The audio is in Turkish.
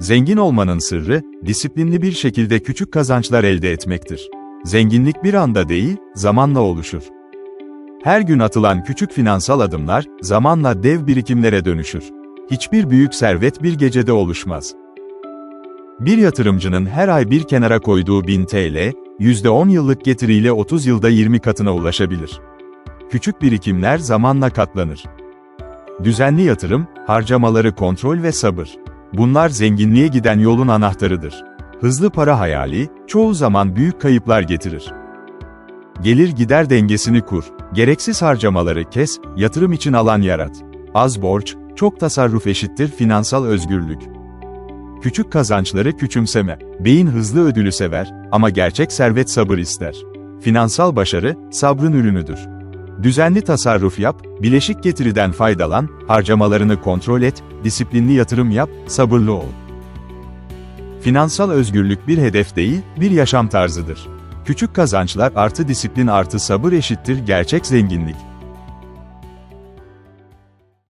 Zengin olmanın sırrı, disiplinli bir şekilde küçük kazançlar elde etmektir. Zenginlik bir anda değil, zamanla oluşur. Her gün atılan küçük finansal adımlar, zamanla dev birikimlere dönüşür. Hiçbir büyük servet bir gecede oluşmaz. Bir yatırımcının her ay bir kenara koyduğu 1000 TL, %10 yıllık getiriyle 30 yılda 20 katına ulaşabilir. Küçük birikimler zamanla katlanır. Düzenli yatırım, harcamaları kontrol ve sabır. Bunlar zenginliğe giden yolun anahtarıdır. Hızlı para hayali, çoğu zaman büyük kayıplar getirir. Gelir gider dengesini kur. Gereksiz harcamaları kes, yatırım için alan yarat. Az borç, çok tasarruf eşittir finansal özgürlük. Küçük kazançları küçümseme. Beyin hızlı ödülü sever ama gerçek servet sabır ister. Finansal başarı, sabrın ürünüdür. Düzenli tasarruf yap, bileşik getiriden faydalan, harcamalarını kontrol et, disiplinli yatırım yap, sabırlı ol. Finansal özgürlük bir hedef değil, bir yaşam tarzıdır. Küçük kazançlar artı disiplin artı sabır eşittir gerçek zenginlik.